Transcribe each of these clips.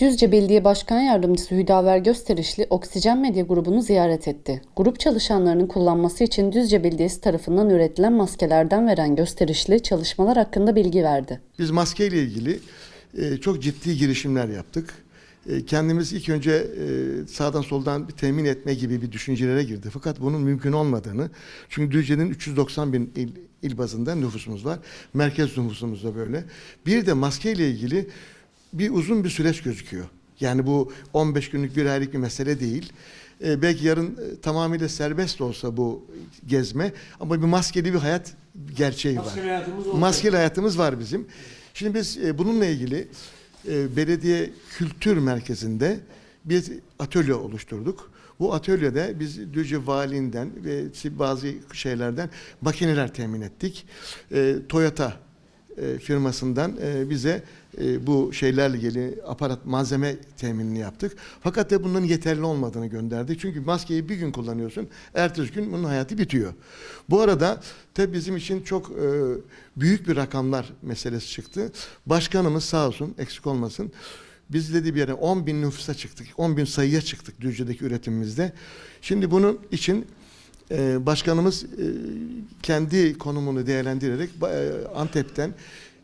Düzce Belediye Başkan Yardımcısı Hüdaver Gösterişli Oksijen Medya grubunu ziyaret etti. Grup çalışanlarının kullanması için Düzce Belediyesi tarafından üretilen maskelerden veren Gösterişli çalışmalar hakkında bilgi verdi. Biz maskeyle ilgili e, çok ciddi girişimler yaptık. E, kendimiz ilk önce e, sağdan soldan bir temin etme gibi bir düşüncelere girdi. Fakat bunun mümkün olmadığını, çünkü Düzce'nin 390 bin il, il bazında nüfusumuz var. Merkez nüfusumuz da böyle. Bir de maskeyle ilgili bir uzun bir süreç gözüküyor. Yani bu 15 günlük bir aylık bir mesele değil. E, belki yarın e, tamamıyla serbest olsa bu gezme ama bir maskeli bir hayat gerçeği var. Maskeli hayatımız. Maskeli hayatımız var bizim. Şimdi biz e, bununla ilgili e, belediye kültür merkezinde bir atölye oluşturduk. Bu atölyede biz Düzce Valiğinden ve bazı şeylerden makineler temin ettik. E, Toyota e, firmasından e, bize e, bu şeylerle ilgili aparat malzeme teminini yaptık. Fakat de bunların yeterli olmadığını gönderdi. Çünkü maskeyi bir gün kullanıyorsun, ertesi gün bunun hayatı bitiyor. Bu arada tabii bizim için çok büyük bir rakamlar meselesi çıktı. Başkanımız sağ olsun, eksik olmasın. Biz dedi bir yere 10 bin nüfusa çıktık, 10 bin sayıya çıktık Düzce'deki üretimimizde. Şimdi bunun için ee, başkanımız e, kendi konumunu değerlendirerek e, Antep'ten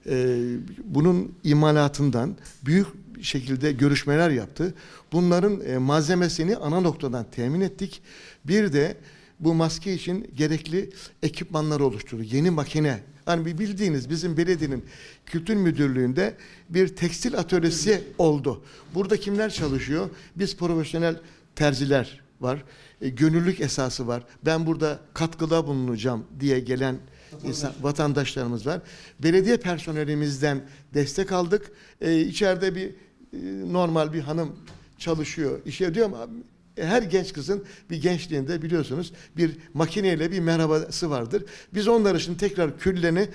e, bunun imalatından büyük şekilde görüşmeler yaptı. Bunların e, malzemesini ana noktadan temin ettik. Bir de bu maske için gerekli ekipmanlar oluşturdu. Yeni makine. Hani bildiğiniz bizim belediyenin kültür müdürlüğünde bir tekstil atölyesi oldu. Burada kimler çalışıyor? Biz profesyonel terziler var. E, gönüllülük esası var. Ben burada katkıda bulunacağım diye gelen insan, vatandaşlarımız var. Belediye personelimizden destek aldık. E, içeride bir e, normal bir hanım çalışıyor. İşe diyorum abi, e, her genç kızın bir gençliğinde biliyorsunuz bir makineyle bir merhabası vardır. Biz onları şimdi tekrar küllerini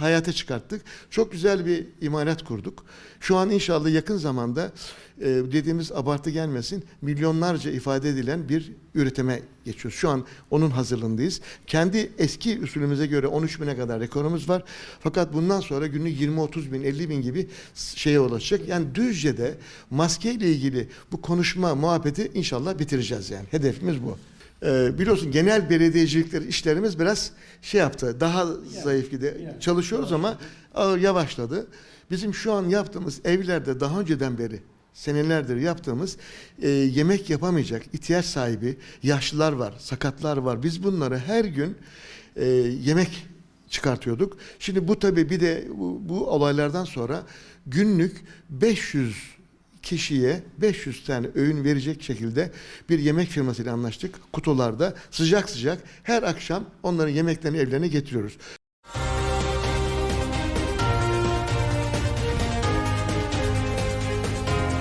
hayata çıkarttık. Çok güzel bir imalat kurduk. Şu an inşallah yakın zamanda e, dediğimiz abartı gelmesin milyonlarca ifade edilen bir üretime geçiyoruz. Şu an onun hazırlığındayız. Kendi eski usulümüze göre 13 bine kadar rekorumuz var. Fakat bundan sonra günlük 20-30 bin, 50 bin gibi şeye ulaşacak. Yani Düzce'de maske ile ilgili bu konuşma, muhabbeti inşallah bitireceğiz yani. Hedefimiz bu. Ee, biliyorsun genel belediyecilikler işlerimiz biraz şey yaptı. Daha zayıf gide yani çalışıyoruz ama ağır yavaşladı. Bizim şu an yaptığımız evlerde daha önceden beri senelerdir yaptığımız e, yemek yapamayacak ihtiyaç sahibi yaşlılar var, sakatlar var. Biz bunları her gün e, yemek çıkartıyorduk. Şimdi bu tabii bir de bu, bu olaylardan sonra günlük 500 kişiye 500 tane öğün verecek şekilde bir yemek firmasıyla anlaştık. Kutularda sıcak sıcak her akşam onların yemeklerini evlerine getiriyoruz.